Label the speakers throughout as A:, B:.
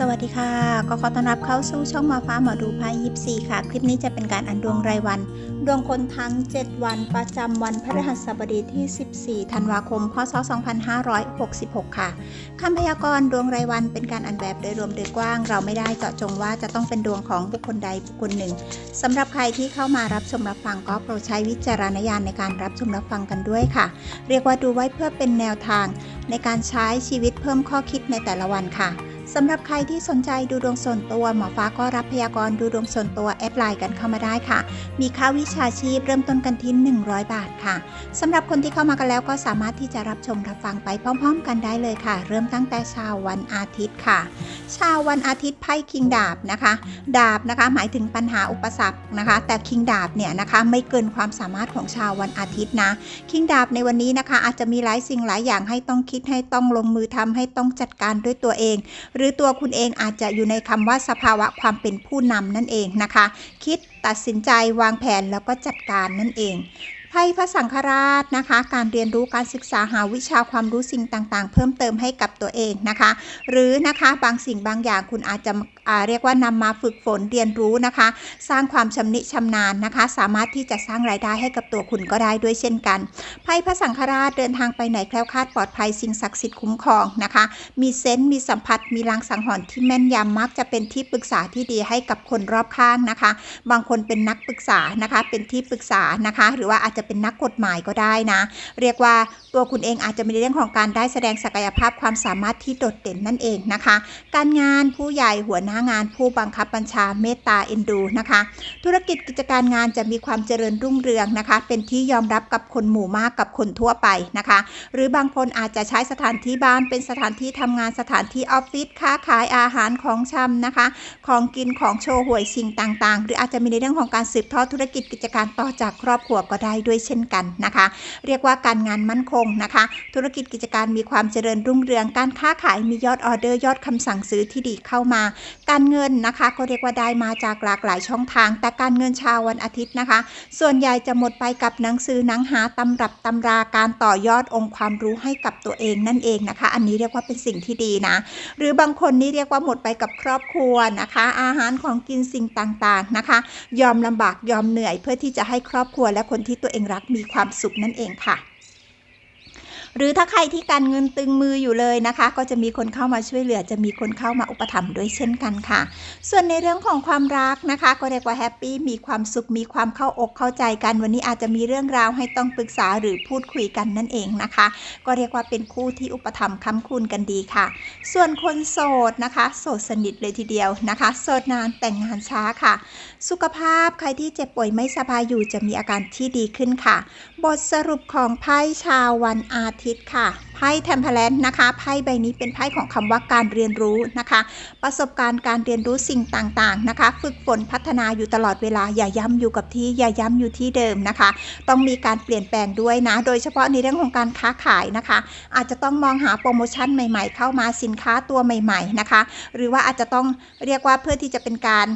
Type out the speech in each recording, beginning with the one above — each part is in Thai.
A: สวัสดีค่ะ ก็ขอต้อนรับเข้าสู่ช่องมาฟ้าหมอดูไพ่ยิปซีค่ะ คลิปนี้จะเป็นการอันดวงรายวัน ดวงคนทั้ง 7 วันประจำวันพฤหัสบดีที่ 14 ธันวาคม พศ 2566 ค่ะคำพยากรณ์ดวงรายวันเป็นการอันแบบโดยรวมโดยกว้าง เราไม่ได้เจาะจงว่าจะต้องเป็นดวงของบุคคลใดบุคคลหนึ่งสำหรับใครที่เข้ามารับชมรับฟังก็โปรดใช้วิจารณญาณในการรับชมรับฟังกันด้วยค่ะ เรียกว่าดูไว้เพื่อเป็นแนวทาง ในการใช้ชีวิตเพิ่มข้อคิดในแต่ละวันค่ะ สำหรับใครที่สนใจดูดวงส่วนตัว หมอฟ้าก็รับพยากรณ์ดูดวงส่วนตัวแอดไลน์กันเข้ามาได้ค่ะ มีค่าวิชาชีพเริ่มต้นกันที่ 100 บาทค่ะสำหรับคนที่เข้ามากันแล้วก็สามารถที่จะรับชมรับฟังไปพร้อม ๆ กันได้เลยค่ะ เริ่มตั้งแต่เช้าวันอาทิตย์ค่ะชาววันอาทิตย์ไพ่คิงดาบนะคะ ดาบนะคะหมายถึงปัญหาอุปสรรคนะคะ แต่คิงดาบเนี่ยนะคะไม่เกินความสามารถของชาววันอาทิตย์นะคิงดาบในวันนี้นะคะ อาจจะมีหลายสิ่งหลายอย่างให้ต้องคิดให้ต้องลงมือทำให้ต้องจัดการด้วยตัวเองหรืือตัวคุณเองอาจจะอยู่ในคำว่าสภาวะความเป็นผู้นำนั่นเองนะคะ คิดตัดสินใจวางแผนแล้วก็จัดการนั่นเอง ไพ่พระสังฆราชนะคะ การเรียนรู้การศึกษาหาวิชาความรู้สิ่งต่างๆ เพิ่มเติมให้กับตัวเองนะคะ หรือนะคะบางสิ่งบางอย่างคุณอาจจะเรียกว่านำมาฝึกฝนเรียนรู้นะคะ สร้างความชำนิชำนาญนะคะ สามารถที่จะสร้างรายได้ให้กับตัวคุณก็ได้ด้วยเช่นกันไพ่พระสังฆราชเดินทางไปไหนแคล้วคลาดปลอดภัยสิ่งศักดิ์สิทธิ์คุ้มครองนะคะ มีเซนต์มีสัมผัส มีลางสังหรณ์ที่แม่นยำมักจะเป็นที่ปรึกษาที่ดีให้กับคนรอบข้างนะคะ บางคนเป็นนักปรึกษานะคะ เป็นที่ปรึกษานะคะ หรือว่าอาจจะเป็นนักกฎหมายก็ได้นะ เรียกว่าตัวคุณเองอาจจะมีเรื่องของการได้แสดงศักยภาพความสามารถที่โดดเด่นนั่นเองนะคะ การงานผู้ใหญ่หัวหน้างานผู้บังคับบัญชาเมตตาเอ็นดูนะคะ ธุรกิจกิจการงานจะมีความเจริญรุ่งเรืองนะคะ เป็นที่ยอมรับกับคนหมู่มากกับคนทั่วไปนะคะ หรือบางคนอาจจะใช้สถานที่บ้านเป็นสถานที่ทำงานสถานที่ออฟฟิศค้าขายอาหารของชำนะคะ ของกินของโชว์หวยสิ่งต่างๆ หรืออาจจะมีในเรื่องของการสืบทอดธุรกิจกิจการต่อจากครอบครัวก็ได้ด้วยเช่นกันนะคะ เรียกว่าการงานมั่นคงนะคะ ธุรกิจกิจการมีความเจริญรุ่งเรือง การค้าขายมียอดออเดอร์ยอดคำสั่งซื้อที่ดีเข้ามา การเงินนะคะ ก็เรียกว่าได้มาจากหลากหลายช่องทาง แต่การเงินชาววันอาทิตย์นะคะ ส่วนใหญ่จะหมดไปกับหนังสือหนังหาตำรับตำราการต่อยอดองค์ความรู้ให้กับตัวเองนั่นเองนะคะ อันนี้เรียกว่าเป็นสิ่งที่ดีนะ หรือบางคนนี่เรียกว่าหมดไปกับครอบครัวนะคะ อาหารของกินสิ่งต่างๆนะคะ ยอมลำบากยอมเหนื่อยเพื่อที่จะให้ครอบครัวและคนที่ตัวเองเองรักมีความสุขนั่นเองค่ะ หรือถ้าใครที่การเงินตึงมืออยู่เลยนะคะ ก็จะมีคนเข้ามาช่วยเหลือ จะมีคนเข้ามาอุปถัมภ์ด้วยเช่นกันค่ะ ส่วนในเรื่องของความรักนะคะ ก็เรียกว่าแฮปปี้มีความสุขมีความเข้าอกเข้าใจกัน วันนี้อาจจะมีเรื่องราวให้ต้องปรึกษาหรือพูดคุยกันนั่นเองนะคะ ก็เรียกว่าเป็นคู่ที่อุปถัมภ์ค้ำคูณกันดีค่ะ ส่วนคนโสดนะคะ โสดสนิทเลยทีเดียวนะคะ โสดนานแต่งงานช้าค่ะ สุขภาพใครที่เจ็บป่วยไม่สบายอยู่จะมีอาการที่ดีขึ้นค่ะ บทสรุปของไพ่ชาววันอาทิตย์ค่ะ ไพ่เทมเพลนนะคะ ไพ่ใบนี้เป็นไพ่ของคำว่าการเรียนรู้นะคะ ประสบการณ์การเรียนรู้สิ่งต่างๆนะคะ ฝึกฝนพัฒนาอยู่ตลอดเวลา อย่าย้ำอยู่กับที่ อย่าย้ำอยู่ที่เดิมนะคะ ต้องมีการเปลี่ยนแปลงด้วยนะ โดยเฉพาะในเรื่องของการค้าขายนะคะ อาจจะต้องมองหาโปรโมชั่นใหม่ ๆ เข้ามาสินค้าตัวใหม่ ๆนะคะ หรือว่าอาจจะต้องเรียกว่าเพื่อที่จะเป็นการ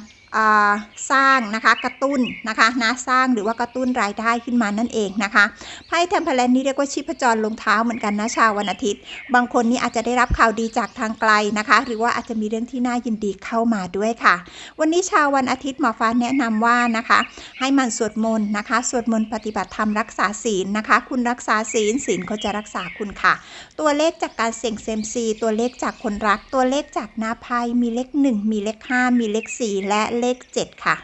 A: สร้างนะคะกระตุ้นนะคะนะสร้างหรือว่ากระตุ้นรายได้ขึ้นมานั่นเองนะคะไพ่เทมเพลนนี้เรียกว่าชีพจรลงเท้าเหมือนกันนะชาววันอาทิตย์ บางคนนี่อาจจะได้รับข่าวดีจากทางไกลนะคะ หรือว่าอาจจะมีเรื่องที่น่ายินดีเข้ามาด้วยค่ะ วันนี้ชาววันอาทิตย์หมอฟ้าแนะนำว่านะคะ ให้มันสวดมนต์นะคะสวดมนต์ปฏิบัติธรรมรักษาศีลนะคะ คุณรักษาศีลศีลก็จะรักษาคุณค่ะ ตัวเลขจากการเสี่ยงเซมซีตัวเลขจากคนรักตัวเลขจากหน้าไพ่มีเลข 1 มีเลข 5 มีเลข 4 และเลข 7 ค่ะ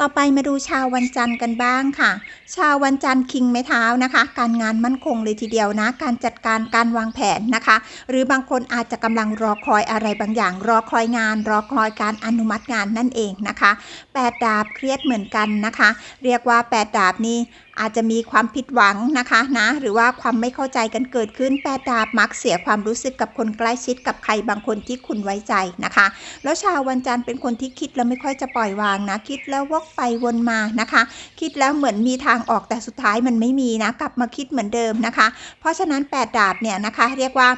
A: ต่อไปมาดูชาววันจันทร์กันบ้างค่ะ ชาววันจันทร์คิงไม้เท้านะคะ การงานมั่นคงเลยทีเดียวนะ การจัดการการวางแผนนะคะ หรือบางคนอาจจะกำลังรอคอยอะไรบางอย่าง รอคอยงาน รอคอยการอนุมัติงานนั่นเองนะคะแปดดาบเครียดเหมือนกันนะคะ เรียกว่าแปดดาบนี่อาจจะมีความผิดหวังนะคะนะหรือว่าความไม่เข้าใจกันเกิดขึ้นแปดดาบมักเสียความรู้สึกกับคนใกล้ชิดกับใครบางคนที่คุณไว้ใจนะคะ แล้วชาววันจันทร์เป็นคนที่คิดแล้วไม่ค่อยจะปล่อยวางนะ คิดแล้ววกไปวนมานะคะ คิดแล้วเหมือนมีทางออกแต่สุดท้ายมันไม่มีนะกลับมาคิดเหมือนเดิมนะคะ เพราะฉะนั้นแปดดาบเนี่ยนะคะเรียกว่า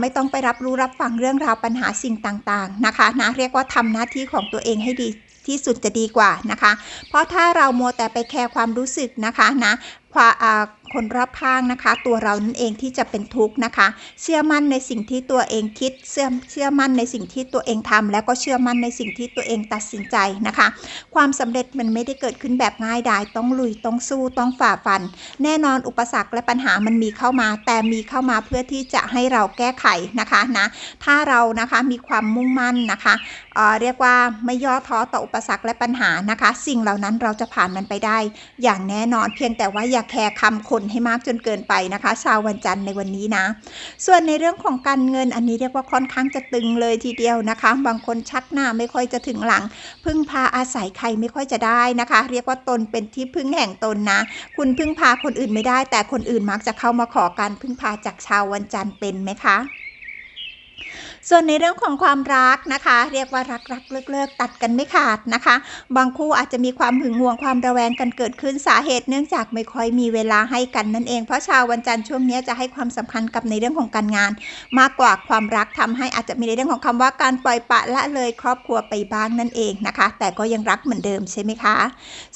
A: ไม่ต้องไปรับรู้รับฟังเรื่องราวปัญหาสิ่งต่างๆนะคะนะเรียกว่าทำหน้าที่ของตัวเองให้ดีที่สุดจะดีกว่านะคะ เพราะถ้าเรามัวแต่ไปแคร์ความรู้สึกนะคะนะความอ่า คนรอบข้างนะคะ ตัวเรานั่นเองที่จะเป็นทุกข์นะคะ เชื่อมั่นในสิ่งที่ตัวเองคิดเชื่อเชื่อมั่นในสิ่งที่ตัวเองทำแล้วก็เชื่อมั่นในสิ่งที่ตัวเองตัดสินใจนะคะ ความสำเร็จมันไม่ได้เกิดขึ้นแบบง่ายดายต้องลุยต้องสู้ต้องฝ่าฟัน แน่นอนอุปสรรคและปัญหามันมีเข้ามา แต่มีเข้ามาเพื่อที่จะให้เราแก้ไขนะคะนะถ้าเรานะคะมีความมุ่งมั่นนะคะเอ่อเรียกว่าไม่ย่อท้อต่ออุปสรรคและปัญหานะคะ สิ่งเหล่านั้นเราจะผ่านมันไปได้ อย่างแน่นอนเพียงแต่ว่าอย่าแคร์คำคนให้มากจนเกินไปนะคะ ชาววันจันทร์ในวันนี้นะ ส่วนในเรื่องของการเงินอันนี้เรียกว่าค่อนข้างจะตึงเลยทีเดียวนะคะ บางคนชักหน้าไม่ค่อยจะถึงหลัง พึ่งพาอาศัยใครไม่ค่อยจะได้นะคะ เรียกว่าตนเป็นที่พึ่งแห่งตนนะ คุณพึ่งพาคนอื่นไม่ได้ แต่คนอื่นมักจะเข้ามาขอการพึ่งพาจากชาววันจันทร์เป็นไหมคะ ส่วนในเรื่องของความรักนะคะ เรียกว่ารักรักเลิกเลิกตัดกันไม่ขาดนะคะ บางคู่อาจจะมีความหึงหวงความระแวงกันเกิดขึ้นสาเหตุ เนื่องจากไม่ค่อยมีเวลาให้กันนั่นเองเพราะชาววันจันทร์ช่วงนี้จะให้ความสำคัญกับในเรื่องของการงาน มากกว่าความรักทำให้อาจจะมีในเรื่องของคำว่าการปล่อยปะละเลยครอบครัวไปบ้างนั่นเองนะคะ แต่ก็ยังรักเหมือนเดิมใช่ไหมคะ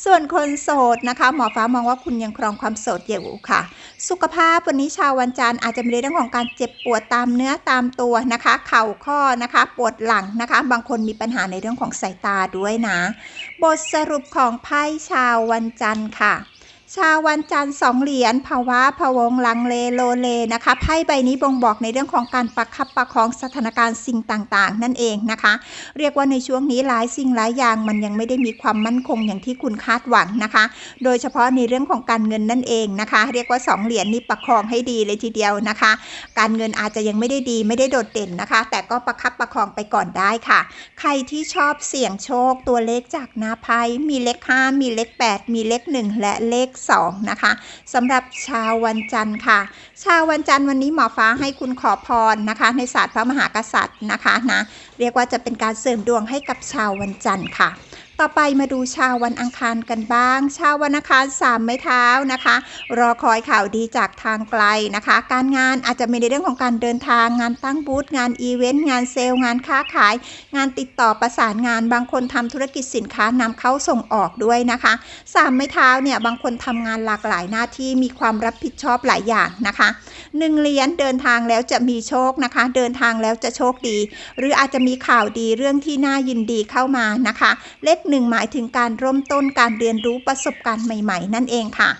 A: ส่วนคนโสดนะคะหมอฟ้ามองว่าคุณยังครองความโสดอยู่ค่ะ สุขภาพวันนี้ชาววันจันทร์อาจจะมีในเรื่องของการเจ็บปวดตามเนื้อตามตัวนะคะข่าข้อนะคะ ปวดหลังนะคะ บางคนมีปัญหาในเรื่องของสายตาด้วยนะ บทสรุปของไพ่ชาววันจันทร์ค่ะ ชาววันจันทร์สองเหรียญภาวะพวงลังเลโลเลนะคะไพ่ใบนี้บ่งบอกในเรื่องของการประคับประคองสถานการณ์สิ่งต่างๆ นั่นเองนะคะ เรียกว่าในช่วงนี้หลายสิ่งหลายอย่างมันยังไม่ได้มีความมั่นคงอย่างที่คุณคาดหวังนะคะ โดยเฉพาะในเรื่องของการเงินนั่นเองนะคะ เรียกว่า 2 เหรียญนี้ประคองให้ดีเลยทีเดียวนะคะ การเงินอาจจะยังไม่ได้ดีไม่ได้โดดเด่นนะคะ แต่ก็ประคับประคองไปก่อนได้ค่ะ ใครที่ชอบเสี่ยงโชคตัวเลขจากหน้าไพ่มีเลข5มีเลข8 มีเลข 1 และเลข2นะคะสำหรับชาววันจันทร์ค่ะ ชาววันจันทร์วันนี้หมอฟ้าให้คุณขอพรนะคะ ในศาสตร์พระมหากษัตริย์นะคะนะเรียกว่าจะเป็นการเสริมดวงให้กับชาววันจันทร์ค่ะ ต่อไปมาดูชาววันอังคารกันบ้าง ชาววันอังคารสามไม้เท้านะคะ รอคอยข่าวดีจากทางไกลนะคะ การงานอาจจะมีในเรื่องของการเดินทางงานตั้งบูธงานอีเวนต์งานเซลล์งานค้าขาย งานติดต่อประสานงาน บางคนทำธุรกิจสินค้านำเข้าส่งออกด้วยนะคะสามไม้เท้าเนี่ยบางคนทำงานหลากหลายหน้าที่มีความรับผิดชอบหลายอย่างนะคะหนึ่งเหรียญเดินทางแล้วจะมีโชคนะคะ เดินทางแล้วจะโชคดี หรืออาจจะมีข่าวดีเรื่องที่น่ายินดีเข้ามานะคะ เลขหนึ่งหมายถึงการเริ่มต้นการเรียนรู้ประสบการณ์ใหม่ ๆ นั่นเองค่ะ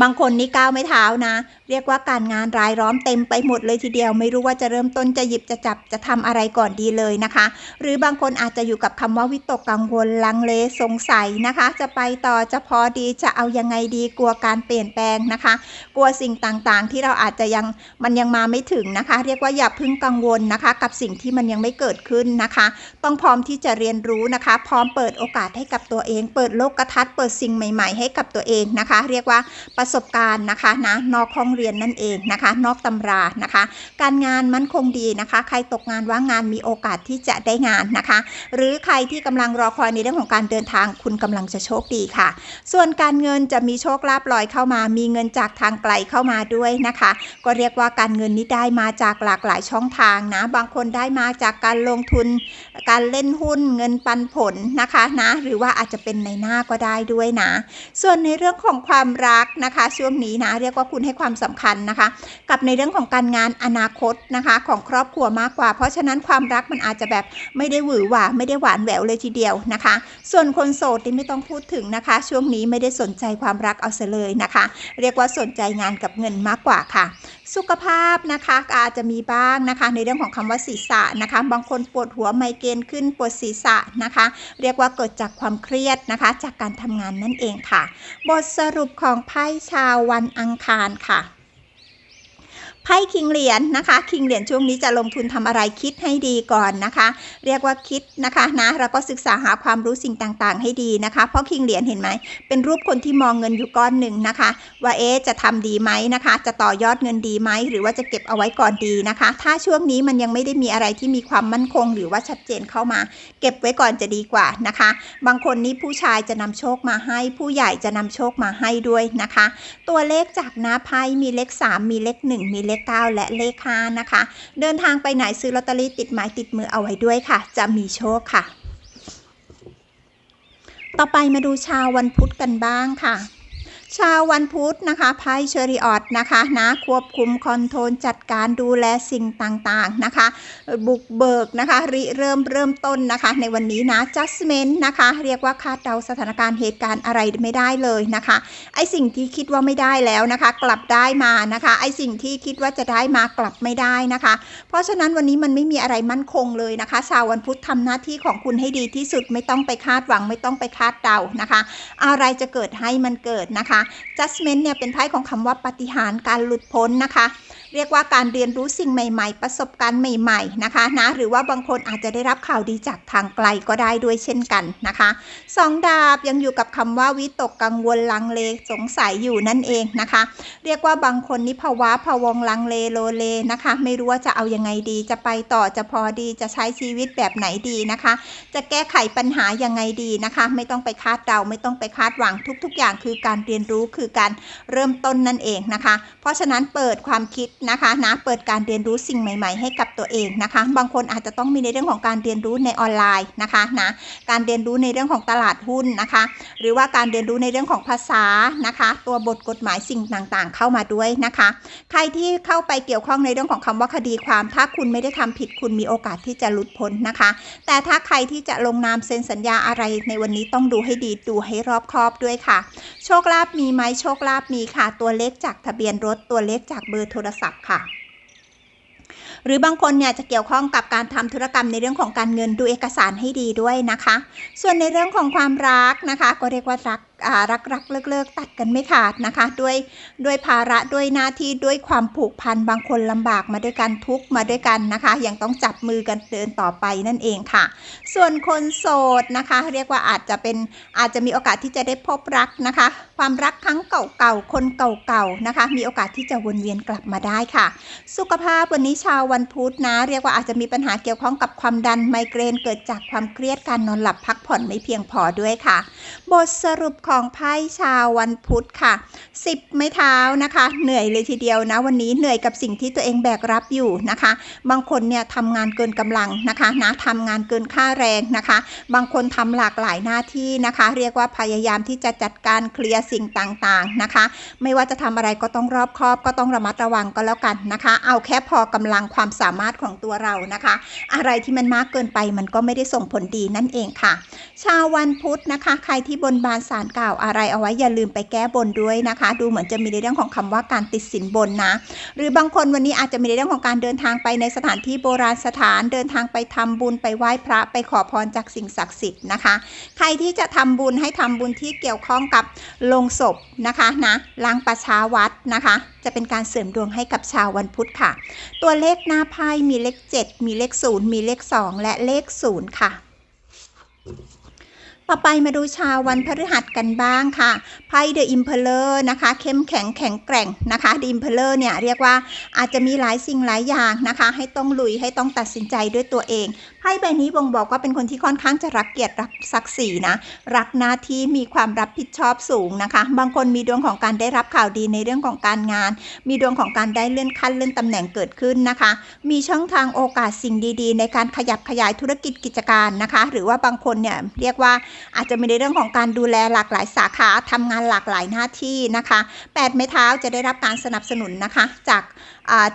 A: บางคนนี่ก้าวไม่เท้านะ เรียกว่าการงานรายล้อมเต็มไปหมดเลยทีเดียว ไม่รู้ว่าจะเริ่มต้นจะหยิบจะจับจะทำอะไรก่อนดีเลยนะคะ หรือบางคนอาจจะอยู่กับคำว่าวิตกกังวลลังเลสงสัยนะคะ จะไปต่อจะพอดีจะเอายังไงดีกลัวการเปลี่ยนแปลงนะคะ กลัวสิ่งต่างๆ ที่เราอาจจะยังมันยังมาไม่ถึงนะคะ เรียกว่าอย่าพึ่งกังวลนะคะ กับสิ่งที่มันยังไม่เกิดขึ้นนะคะ ต้องพร้อมที่จะเรียนรู้นะคะ พร้อมเปิดโอกาสให้กับตัวเอง เปิดโลกทัศน์เปิดสิ่งใหม่ ๆ ให้กับตัวเองนะคะ เรียกว่าประสบการณ์นะคะนะนอกห้องเรียนนั่นเองนะคะ นอกตำรานะคะ การงานมั่นคงดีนะคะ ใครตกงานว่างงานมีโอกาสที่จะได้งานนะคะ หรือใครที่กำลังรอคอยในเรื่องของการเดินทางคุณกำลังจะโชคดีค่ะ ส่วนการเงินจะมีโชคลาภลอยเข้ามา มีเงินจากทางไกลเข้ามาด้วยนะคะ ก็เรียกว่าการเงินนี้ได้มาจากหลากหลายช่องทางนะ บางคนได้มาจากการลงทุน การเล่นหุ้นเงินปันผลนะคะนะ หรือว่าอาจจะเป็นในหน้าก็ได้ด้วยนะ ส่วนในเรื่องของความรักนะคะ ช่วงนี้นะ เรียกว่าคุณให้ความสำคัญนะคะ กับในเรื่องของการงานอนาคตนะคะ ของครอบครัวมากกว่า เพราะฉะนั้นความรักมันอาจจะแบบไม่ได้หวือหวาไม่ได้หวานแหววเลยทีเดียวนะคะ ส่วนคนโสดนี่ไม่ต้องพูดถึงนะคะ ช่วงนี้ไม่ได้สนใจความรักเอาเสียเลยนะคะ เรียกว่าสนใจงานกับเงินมากกว่าค่ะ สุขภาพนะคะอาจจะมีบ้างนะคะ ในเรื่องของคำว่าศีรษะนะคะ บางคนปวดหัวไมเกรนขึ้นปวดศีรษะนะคะ เรียกว่าเกิดจากความเครียดนะคะ จากการทำงานนั่นเองค่ะ บทสรุปของไพ่ชาววันอังคารค่ะ ไพ่คิงเหรียญนะคะ คิงเหรียญช่วงนี้จะลงทุนทำอะไรคิดให้ดีก่อนนะคะ เรียกว่าคิดนะคะนะแล้วก็ศึกษาหาความรู้สิ่งต่างๆ ให้ดีนะคะ เพราะคิงเหรียญเห็นไหมเป็นรูปคนที่มองเงินอยู่ก้อนหนึ่งนะคะ ว่าเอ๊จะทำดีไหมนะคะ จะต่อยอดเงินดีไหมหรือว่าจะเก็บเอาไว้ก่อนดีนะคะ ถ้าช่วงนี้มันยังไม่ได้มีอะไรที่มีความมั่นคง หรือว่าชัดเจนเข้ามา เก็บไว้ก่อนจะดีกว่านะคะ บางคนนี่ผู้ชายจะนำโชคมาให้ ผู้ใหญ่จะนำโชคมาให้ด้วยนะคะ ตัวเลขจากหน้าไพ่มีเลข 3 มีเลข 1 มีเลข9 และเลข5นะคะ เดินทางไปไหนซื้อลอตเตอรี่ติดหมายติดมือเอาไว้ด้วยค่ะ จะมีโชคค่ะ ต่อไปมาดูชาววันพุธกันบ้างค่ะ ชาววันพุธนะคะไพ่เชอริออตนะคะนะควบคุมคอนโทรลจัดการดูแลสิ่งต่างๆนะคะ บุกเบิกนะคะริเริ่มเริ่มต้นนะคะ ในวันนี้นะ judgment นะคะ เรียกว่าคาดเดาสถานการณ์เหตุการณ์อะไรไม่ได้เลยนะคะ ไอสิ่งที่คิดว่าไม่ได้แล้วนะคะ กลับได้มานะคะ ไอสิ่งที่คิดว่าจะได้มากลับไม่ได้นะคะ เพราะฉะนั้นวันนี้มันไม่มีอะไรมั่นคงเลยนะคะชาววันพุธทำหน้าที่ของคุณให้ดีที่สุดไม่ต้องไปคาดหวังไม่ต้องไปคาดเดานะคะ อะไรจะเกิดให้มันเกิดนะคะ judgment เนี่ยเป็นไพ่ของคำว่าปฏิหารการหลุดพ้นนะคะ เรียกว่าการเรียนรู้สิ่งใหม่ ๆ ประสบการณ์ใหม่ๆนะคะนะหรือว่าบางคนอาจจะได้รับข่าวดีจากทางไกลก็ได้ด้วยเช่นกันนะคะสองดาบยังอยู่กับคำว่าวิตกกังวลลังเลสงสัยอยู่นั่นเองนะคะ เรียกว่าบางคนนี่ภาวะพะวงลังเลโลเลนะคะ ไม่รู้ว่าจะเอายังไงดี จะไปต่อจะพอดีจะใช้ชีวิตแบบไหนดีนะคะ จะแก้ไขปัญหายังไงดีนะคะ ไม่ต้องไปคาดเดาไม่ต้องไปคาดหวังทุก ๆ อย่างคือการเรียนรู้คือการเริ่มต้นนั่นเองนะคะ เพราะฉะนั้นเปิดความคิดนะคะนะเปิดการเรียนรู้สิ่งใหม่ ๆ ให้กับตัวเองนะคะ บางคนอาจจะต้องมีในเรื่องของการเรียนรู้ในออนไลน์นะคะนะการเรียนรู้ในเรื่องของตลาดหุ้นนะคะ หรือว่าการเรียนรู้ในเรื่องของภาษานะคะ ตัวบทกฎหมายสิ่งต่างๆ เข้ามาด้วยนะคะ ใครที่เข้าไปเกี่ยวข้องในเรื่องของคำว่าคดีความ ถ้าคุณไม่ได้ทำผิดคุณมีโอกาสที่จะหลุดพ้นนะคะ แต่ถ้าใครที่จะลงนามเซ็นสัญญาอะไรในวันนี้ต้องดูให้ดีดูให้รอบคอบด้วยค่ะ โชคลาภมีไหมโชคลาภมีค่ะ ตัวเลขจากทะเบียนรถตัวเลขจากเบอร์โทรศัพท์ค่ะ หรือบางคนเนี่ยจะเกี่ยวข้องกับการทำธุรกรรมในเรื่องของการเงินดูเอกสารให้ดีด้วยนะคะ ส่วนในเรื่องของความรักนะคะ ก็เรียกว่ารัก รักรักเลิกเลิกตัดกันไม่ขาดนะคะ ด้วยด้วยภาระด้วยหน้าที่ด้วยความผูกพันบางคนลำบากมาด้วยกันทุกมาด้วยกันนะคะ ยังต้องจับมือกันเดินต่อไปนั่นเองค่ะ ส่วนคนโสดนะคะ เรียกว่าอาจจะเป็นอาจจะมีโอกาสที่จะได้พบรักนะคะ ความรักครั้งเก่าๆคนเก่าๆนะคะ มีโอกาสที่จะวนเวียนกลับมาได้ค่ะ สุขภาพวันนี้ชาววันพุธนะ เรียกว่าอาจจะมีปัญหาเกี่ยวข้องกับความดันไมเกรนเกิดจากความเครียดการนอนหลับพักผ่อนไม่เพียงพอด้วยค่ะ บทสรุปของไพ่ชาววันพุธค่ะ 10 ไม้เท้านะคะ เหนื่อยเลยทีเดียวนะ วันนี้เหนื่อยกับสิ่งที่ตัวเองแบกรับอยู่นะคะ บางคนเนี่ยทำงานเกินกำลังนะคะนะทำงานเกินค่าแรงนะคะ บางคนทำหลากหลายหน้าที่นะคะ เรียกว่าพยายามที่จะจัดการเคลียร์สิ่งต่างๆนะคะ ไม่ว่าจะทำอะไรก็ต้องรอบคอบก็ต้องระมัดระวังก็แล้วกันนะคะ เอาแค่พอกำลังความสามารถของตัวเรานะคะ อะไรที่มันมากเกินไปมันก็ไม่ได้ส่งผลดีนั่นเองค่ะ ชาววันพุธนะคะ ใครที่บนบานสารกล่าวอะไรเอาไว้อย่าลืมไปแก้บนด้วยนะคะ ดูเหมือนจะมีในเรื่องของคำว่าการติดสินบนนะ หรือบางคนวันนี้อาจจะมีในเรื่องของการเดินทางไปในสถานที่โบราณสถานเดินทางไปทำบุญไปไหว้พระไปขอพรจากสิ่งศักดิ์สิทธิ์นะคะ ใครที่จะทำบุญให้ทำบุญที่เกี่ยวข้องกับโลงศพนะคะนะล้างประชาวัดนะคะ จะเป็นการเสริมดวงให้กับชาววันพุธค่ะ ตัวเลขหน้าไพ่มีเลข 7 มีเลข 0 มีเลข 2 และเลข 0 ค่ะ ต่อไปมาดูชาววันพฤหัสกันบ้างค่ะ ไพ่เดอะอิมเพลเลอร์นะคะ เข้มแข็งแข็งแกร่งนะคะเดอะอิมเพลเลอร์เนี่ยเรียกว่าอาจจะมีหลายสิ่งหลายอย่างนะคะ ให้ต้องลุยให้ต้องตัดสินใจด้วยตัวเองไพ่ใบนี้บ่งบอกว่าเป็นคนที่ค่อนข้างจะรักเกียรติรักศักดิ์ศรีนะ รักหน้าที่มีความรับผิดชอบสูงนะคะ บางคนมีดวงของการได้รับข่าวดีในเรื่องของการงาน มีดวงของการได้เลื่อนขั้นเลื่อนตำแหน่งเกิดขึ้นนะคะ มีช่องทางโอกาสสิ่งดีๆ ในการขยับขยายธุรกิจกิจการนะคะ หรือว่าบางคนเนี่ยเรียกว่าอาจจะมีในเรื่องของการดูแลหลากหลายสาขาทำงานหลากหลายหน้าที่นะคะ8ไม้เท้าจะได้รับการสนับสนุนนะคะ จาก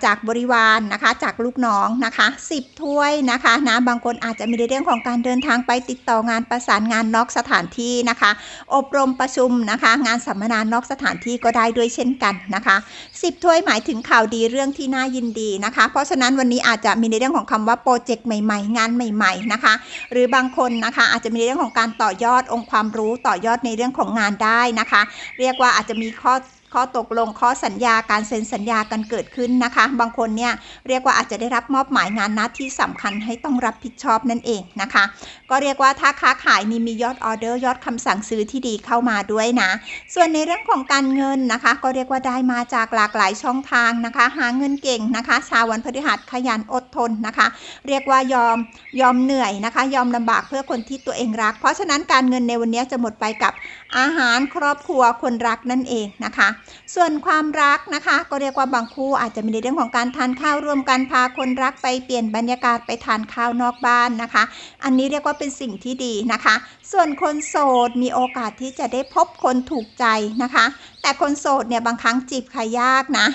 A: จากบริวารนะคะ จากลูกน้องนะคะ10ถ้วยนะคะนะบางคนอาจจะมีในเรื่องของการเดินทางไปติดต่องานประสานงานนอกสถานที่นะคะ อบรมประชุมนะคะ งานสัมมนานอกสถานที่ก็ได้ด้วยเช่นกันนะคะ10ถ้วยหมายถึงข่าวดีเรื่องที่น่ายินดีนะคะ เพราะฉะนั้นวันนี้อาจจะมีในเรื่องของคำว่าโปรเจกต์ใหม่ ๆ งานใหม่ ๆนะคะ หรือบางคนนะคะอาจจะมีในเรื่องของการต่อยอดองค์ความรู้ต่อยอดในเรื่องของงานได้นะคะ เรียกว่าอาจจะมีข้อ ข้อตกลงข้อสัญญาการเซ็นสัญญากันเกิดขึ้นนะคะ บางคนเนี่ยเรียกว่าอาจจะได้รับมอบหมายงานหน้าที่สำคัญให้ต้องรับผิดชอบนั่นเองนะคะ ก็เรียกว่าถ้าค้าขายนี่มียอดออเดอร์ยอดคำสั่งซื้อที่ดีเข้ามาด้วยนะ ส่วนในเรื่องของการเงินนะคะ ก็เรียกว่าได้มาจากหลากหลายช่องทางนะคะ หาเงินเก่งนะคะ ชาววันพฤหัสขยันอดทนนะคะ เรียกว่ายอมยอมเหนื่อยนะคะ ยอมลำบากเพื่อคนที่ตัวเองรัก เพราะฉะนั้นการเงินในวันนี้จะหมดไปกับ อาหารครอบครัวคนรักนั่นเองนะคะ ส่วนความรักนะคะ ก็เรียกว่าบางคู่อาจจะมีในเรื่องของการทานข้าวร่วมกันพาคนรักไปเปลี่ยนบรรยากาศไปทานข้าวนอกบ้านนะคะ อันนี้เรียกว่าเป็นสิ่งที่ดีนะคะ ส่วนคนโสดมีโอกาสที่จะได้พบคนถูกใจนะคะ แต่คนโสดเนี่ยบางครั้งจีบใครยากนะ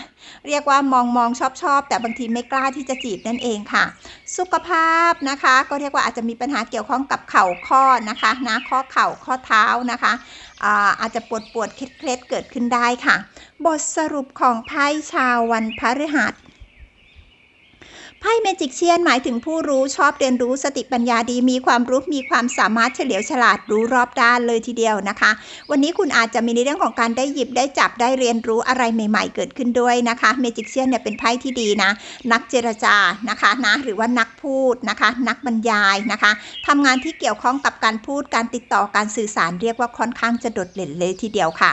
A: เรียกว่ามองมองชอบชอบแต่บางทีไม่กล้าที่จะจีบนั่นเองค่ะ สุขภาพนะคะ ก็เรียกว่าอาจจะมีปัญหาเกี่ยวข้องกับเข่าข้อนะคะนะข้อเข่าข้อเท้านะคะ อาจจะปวดปวดเคล็ดเกิดขึ้นได้ค่ะ บทสรุปของไพ่ชาววันพฤหัส ไพ่เมจิกเชียนหมายถึงผู้รู้ชอบเรียนรู้สติปัญญาดี มีความรู้มีความสามารถเฉลียวฉลาดรู้รอบด้านเลยทีเดียวนะคะ วันนี้คุณอาจจะมีในเรื่องของการได้หยิบได้จับได้เรียนรู้อะไรใหม่ ๆ เกิดขึ้นด้วยนะคะเมจิกเชียนเนี่ยเป็นไพ่ที่ดีนะ นักเจรจานะคะนะหรือว่านักพูดนะคะ นักบรรยายนะคะทำงานที่เกี่ยวข้องกับการพูดการติดต่อการสื่อสารเรียกว่าค่อนข้างจะโดดเด่นเลยทีเดียวค่ะ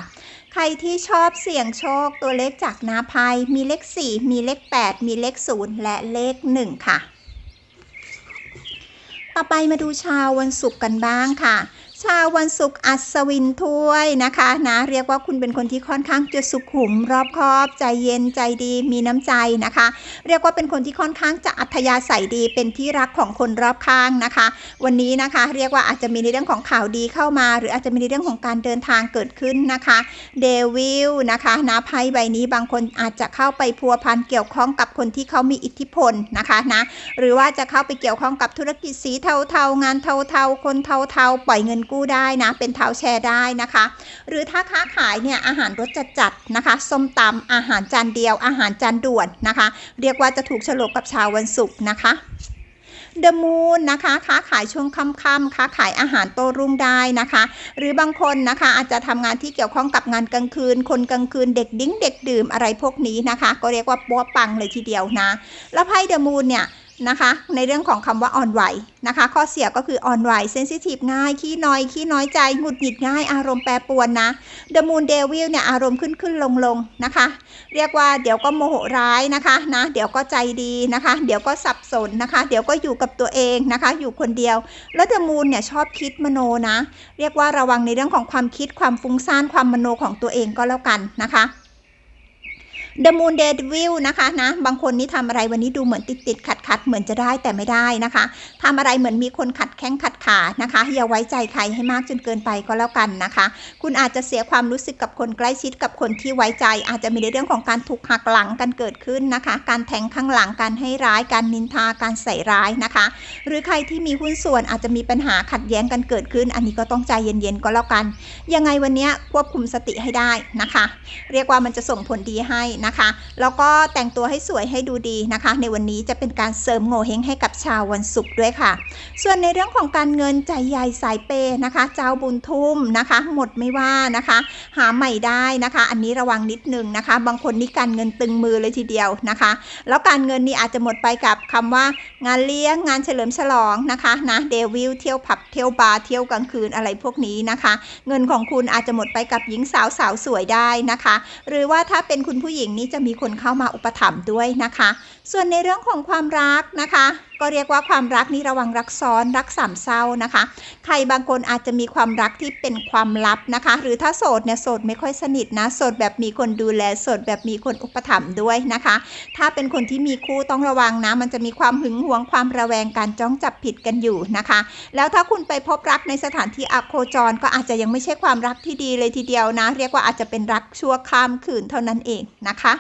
A: ใครที่ชอบเสี่ยงโชคตัวเลขจากนาพายมีเลข 4 มีเลข 8 มีเลข 0 และเลข 1 ค่ะ ต่อไปมาดูชาววันศุกร์กันบ้างค่ะ ชาววันศุกร์อัศวินถ้วยนะคะนะเรียกว่าคุณเป็นคนที่ค่อนข้างจะสุขุมรอบคอบใจเย็นใจดีมีน้ำใจนะคะ เรียกว่าเป็นคนที่ค่อนข้างจะอัธยาศัยดีเป็นที่รักของคนรอบข้างนะคะ วันนี้นะคะ เรียกว่าอาจจะมีในเรื่องของข่าวดีเข้ามา หรืออาจจะมีในเรื่องของการเดินทางเกิดขึ้นนะคะเดวิลนะคะนะไพ่ใบนี้บางคนอาจจะเข้าไปพัวพันเกี่ยวข้องกับคนที่เขามีอิทธิพลนะคะนะหรือว่าจะเข้าไปเกี่ยวข้องกับธุรกิจสีเทาๆงานเทาๆคนเทาๆปล่อยเงินกู้ได้นะ เป็นเท้าแชร์ได้นะคะ หรือถ้าค้าขายเนี่ยอาหารรสจัดๆนะคะ ส้มตำอาหารจานเดียว อาหารจานด่วนนะคะ เรียกว่าจะถูกฉลกกับชาววันศุกร์นะคะเดอะมูนนะคะค้าขายช่วงค่ำๆค้าขายอาหารโต้รุ่งได้นะคะ หรือบางคนนะคะอาจจะทำงานที่เกี่ยวข้องกับงานกลางคืน คนกลางคืนเด็กดิ้งเด็กดื่มอะไรพวกนี้นะคะ ก็เรียกว่าปัวปังเลยทีเดียวนะ แล้วไพ่เดอะมูนเนี่ย นะคะ ในเรื่องของคำว่าอ่อนไหวนะคะ ข้อเสียก็คืออ่อนไหวเซนซิทีฟง่าย ขี้น้อย ขี้น้อยใจ หงุดหงิดง่าย อารมณ์แปรปรวนนะเดอะมูนเดวิลเนี่ยอารมณ์ขึ้นขึ้นลงลงนะคะ เรียกว่าเดี๋ยวก็โมโหร้ายนะคะนะ เดี๋ยวก็ใจดีนะคะ เดี๋ยวก็สับสนนะคะ เดี๋ยวก็อยู่กับตัวเองนะคะ อยู่คนเดียว แล้วเดอะมูนเนี่ยชอบคิดมโนนะ เรียกว่าระวังในเรื่องของความคิดความฟุ้งซ่านความมโนของตัวเองก็แล้วกันนะคะ The Moon Devil นะคะนะบางคนนี่ทำอะไรวันนี้ดูเหมือนติดติดขัดขัดเหมือนจะได้แต่ไม่ได้นะคะทำอะไรเหมือนมีคนขัดแข้งขัดขานะคะอย่าไว้ใจใครให้มากจนเกินไปก็แล้วกันนะคะ คุณอาจจะเสียความรู้สึกกับคนใกล้ชิดกับคนที่ไว้ใจ อาจจะมีในเรื่องของการถูกหักหลังกันเกิดขึ้นนะคะ การแทงข้างหลังการให้ร้าย การนินทาการใส่ร้ายนะคะ หรือใครที่มีหุ้นส่วนอาจจะมีปัญหาขัดแย้งกันเกิดขึ้น อันนี้ก็ต้องใจเย็นๆก็แล้วกัน ยังไงวันนี้ควบคุมสติให้ได้นะคะ เรียกว่ามันจะส่งผลดีให้นะคะ แล้วก็แต่งตัวให้สวยให้ดูดีนะคะ ในวันนี้จะเป็นการเสริมโง่เฮงให้กับชาววันศุกร์ด้วยค่ะ ส่วนในเรื่องของการเงินใจใหญ่สายเปนะคะ เจ้าบุญทุ่มนะคะ หมดไม่ว่านะคะ หาใหม่ได้นะคะ อันนี้ระวังนิดนึงนะคะ บางคนนี่การเงินตึงมือเลยทีเดียวนะคะ แล้วการเงินนี่อาจจะหมดไปกับคำว่า งานเลี้ยงงานเฉลิมฉลองนะคะนะเดวิลเที่ยวผับเที่ยวบาร์เที่ยวกลางคืนอะไรพวกนี้นะคะ เงินของคุณอาจจะหมดไปกับหญิงสาวสาวสวยได้นะคะ หรือว่าถ้าเป็นคุณผู้หญิงนี้จะมีคนเข้ามาอุปถัมภ์ด้วยนะคะ ส่วนในเรื่องของความรักนะคะก็เรียกว่าความรักนี่ระวังรักซ้อนรักสามเศร้านะคะ ใครบางคนอาจจะมีความรักที่เป็นความลับนะคะ หรือถ้าโสดเนี่ยโสดไม่ค่อยสนิทนะโสดแบบมีคนดูแลโสดแบบมีคนอุปถัมภ์ด้วยนะคะ ถ้าเป็นคนที่มีคู่ต้องระวังนะ มันจะมีความหึงหวงความระแวงการจ้องจับผิดกันอยู่นะคะ แล้วถ้าคุณไปพบรักในสถานที่อโคจรก็อาจจะยังไม่ใช่ความรักที่ดีเลยทีเดียวนะ เรียกว่าอาจจะเป็นรักชั่วข้ามคืนเท่านั้นเองนะคะ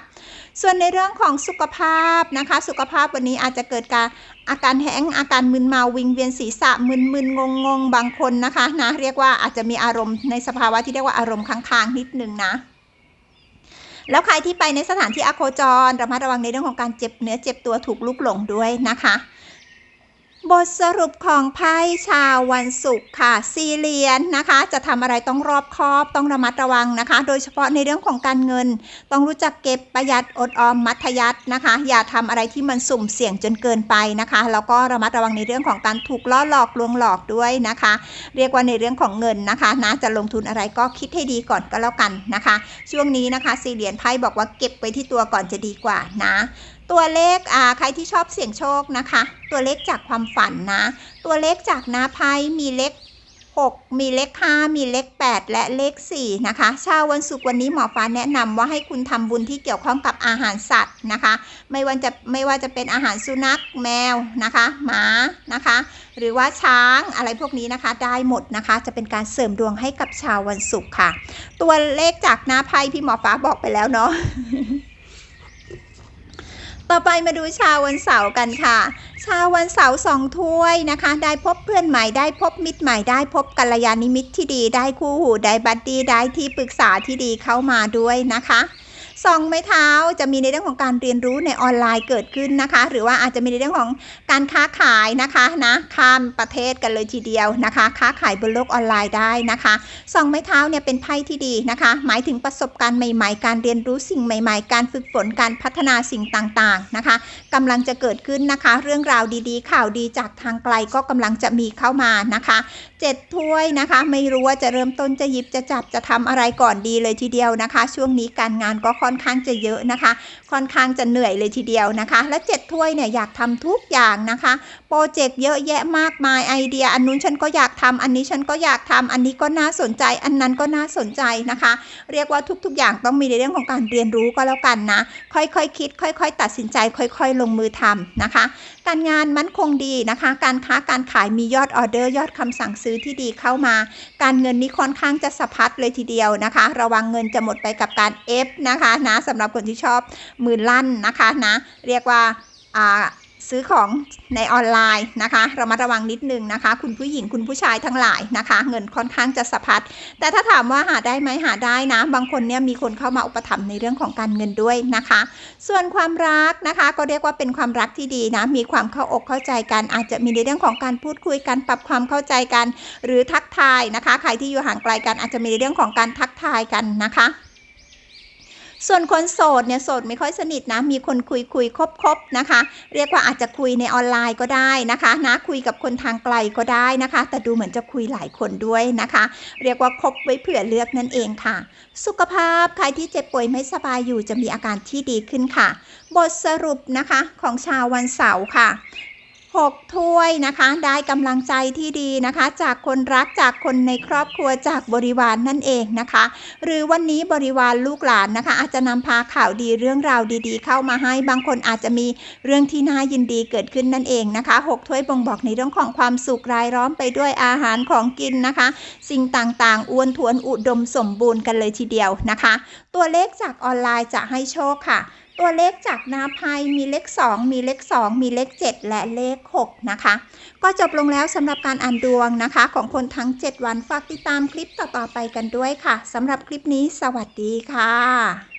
A: ส่วนในเรื่องของสุขภาพนะคะ สุขภาพวันนี้อาจจะเกิดการอาการแห้งอาการมึนเมาวิงเวียนศีรษะมึนมึนงงงบางคนนะคะนะเรียกว่าอาจจะมีอารมณ์ในสภาวะที่เรียกว่าอารมณ์ค้างๆนิดนึงนะแล้วใครที่ไปในสถานที่อโคจรระมัดระวังในเรื่องของการเจ็บเนื้อเจ็บตัวถูกลุกหลงด้วยนะคะ บทสรุปของไพ่ชาววันศุกร์ค่ะสี่เหรียญนะคะ จะทำอะไรต้องรอบคอบต้องระมัดระวังนะคะ โดยเฉพาะในเรื่องของการเงิน ต้องรู้จักเก็บประหยัดอดออมมัธยัตินะคะ อย่าทำอะไรที่มันสุ่มเสี่ยงจนเกินไปนะคะ แล้วก็ระมัดระวังในเรื่องของการถูกล่อหลอกลวงหลอกด้วยนะคะ เรียกว่าในเรื่องของเงินนะคะนะจะลงทุนอะไรก็คิดให้ดีก่อนก็แล้วกันนะคะ ช่วงนี้นะคะสี่เหรียญไพ่บอกว่าเก็บไว้ที่ตัวก่อนจะดีกว่านะ ตัวเลขอ่าใครที่ชอบเสี่ยงโชคนะคะ ตัวเลขจากความฝันนะ ตัวเลขจากนาไพ่มีเลข6 มีเลข 5 มีเลข 8 และเลข 4 นะคะชาววันศุกร์วันนี้หมอฟ้าแนะนำว่าให้คุณทำบุญที่เกี่ยวข้องกับอาหารสัตว์นะคะ ไม่ว่าจะไม่ว่าจะเป็นอาหารสุนัขแมวนะคะ หมานะคะ หรือว่าช้างอะไรพวกนี้นะคะ ได้หมดนะคะ จะเป็นการเสริมดวงให้กับชาววันศุกร์ค่ะ ตัวเลขจากหน้าไพ่พี่หมอฟ้าบอกไปแล้วเนาะ ต่อไปมาดูชาววันเสาร์กันค่ะ ชาววันเสาร์สองถ้วยนะคะ ได้พบเพื่อนใหม่ได้พบมิตรใหม่ได้พบกัลยาณมิตรที่ดี ได้คู่หูได้บัดดี้ได้ที่ปรึกษาที่ดีเข้ามาด้วยนะคะ สองไม้เท้าจะมีในเรื่องของการเรียนรู้ในออนไลน์เกิดขึ้นนะคะ หรือว่าอาจจะมีในเรื่องของการค้าขายนะคะนะข้ามประเทศกันเลยทีเดียวนะคะ ค้าขายบนโลกออนไลน์ได้นะคะสองไม้เท้าเนี่ยเป็นไพ่ที่ดีนะคะ หมายถึงประสบการณ์ใหม่ๆ การเรียนรู้สิ่งใหม่ ๆ การฝึกฝนการพัฒนาสิ่งต่างๆนะคะ กำลังจะเกิดขึ้นนะคะ เรื่องราวดีๆ ข่าวดีจากทางไกลก็กำลังจะมีเข้ามานะคะเจ็ดถ้วยนะคะ ไม่รู้ว่าจะเริ่มต้นจะหยิบจะจับจะทำอะไรก่อนดีเลยทีเดียวนะคะ ช่วงนี้การงานก็ค่อนข้างจะเยอะนะคะ ค่อนข้างจะเหนื่อยเลยทีเดียวนะคะ และเจ็ดถ้วยเนี่ยอยากทำทุกอย่างนะคะโปรเจกต์เยอะแยะมากมายไอเดีย อันนู้นฉันก็อยากทำอันนี้ฉันก็อยากทำอันนี้ก็น่าสนใจ อันนั้นก็น่าสนใจนะคะ เรียกว่าทุกๆอย่างต้องมีในเรื่องของการเรียนรู้ก็แล้วกันนะ ค่อยๆคคิด ค่อย ๆ ตัดสินใจ ค่อย ๆลงงมือทำนะคะ การงานมั่นคงดีนะคะ การค้าการขายมียอดออเดอร์ ยอดคำสั่งซื้อที่ดีเข้ามา การเงินนี้ค่อนข้างจะสะพัดเลยทีเดียวนะคะ ระวังเงินจะหมดไปกับการเอฟนะคะนะสำหรับคนที่ชอบมือลั่นนะคะนะเรียกว่าอ่า ซื้อของในออนไลน์นะคะเรามาระวังนิดนึงนะคะ คุณผู้หญิงคุณผู้ชายทั้งหลายนะคะ เงินค่อนข้างจะสะพัดแต่ถ้าถามว่าหาได้ไหมหาได้นะ บางคนเนี่ยมีคนเข้ามาอุปถัมภ์ในเรื่องของการเงินด้วยนะคะ ส่วนความรักนะคะก็เรียกว่าเป็นความรักที่ดีนะมีความเข้าอกเข้าใจกันอาจจะมีในเรื่องของการพูดคุยกันปรับความเข้าใจกัน หรือทักทายนะคะ ใครที่อยู่ห่างไกลกันอาจจะมีในเรื่องของการทักทายกันนะคะ ส่วนคนโสดเนี่ยโสดไม่ค่อยสนิทนะ มีคนคุยคุยคบคบนะคะ เรียกว่าอาจจะคุยในออนไลน์ก็ได้นะคะนะคุยกับคนทางไกลก็ได้นะคะ แต่ดูเหมือนจะคุยหลายคนด้วยนะคะ เรียกว่าคบไว้เผื่อเลือกนั่นเองค่ะ สุขภาพใครที่เจ็บป่วยไม่สบายอยู่จะมีอาการที่ดีขึ้นค่ะ บทสรุปนะคะของชาววันเสาร์ค่ะ 6 ถ้วยนะคะ ได้กำลังใจที่ดีนะคะ จากคนรักจากคนในครอบครัวจากบริวารนนั่นเองนะคะ หรือวันนี้บริวารลูกหลานนะคะ อาจจะนำพาข่าวดีเรื่องราวดีๆ เข้ามาให้บางคนอาจจะมีเรื่องที่น่ายินดีเกิดขึ้นนั่นเองนะคะ 6 ถ้วยบ่งบอกในเรื่องของความสุขรายล้อมไปด้วยอาหารของกินนะคะ สิ่งต่างๆอ้วนทวนอุดมสมบูรณ์กันเลยทีเดียวนะคะ ตัวเลขจากออนไลน์จะให้โชคค่ะ ตัวเลขจากหน้าไพ่มีเลข 2 มีเลข 2 มีเลข 7 และเลข 6 นะคะ ก็จบลงแล้วสำหรับการอ่านดวงนะคะ ของคนทั้ง 7 วันฝากติดตามคลิปต่อๆไปกันด้วยค่ะสำหรับคลิปนี้สวัสดีค่ะ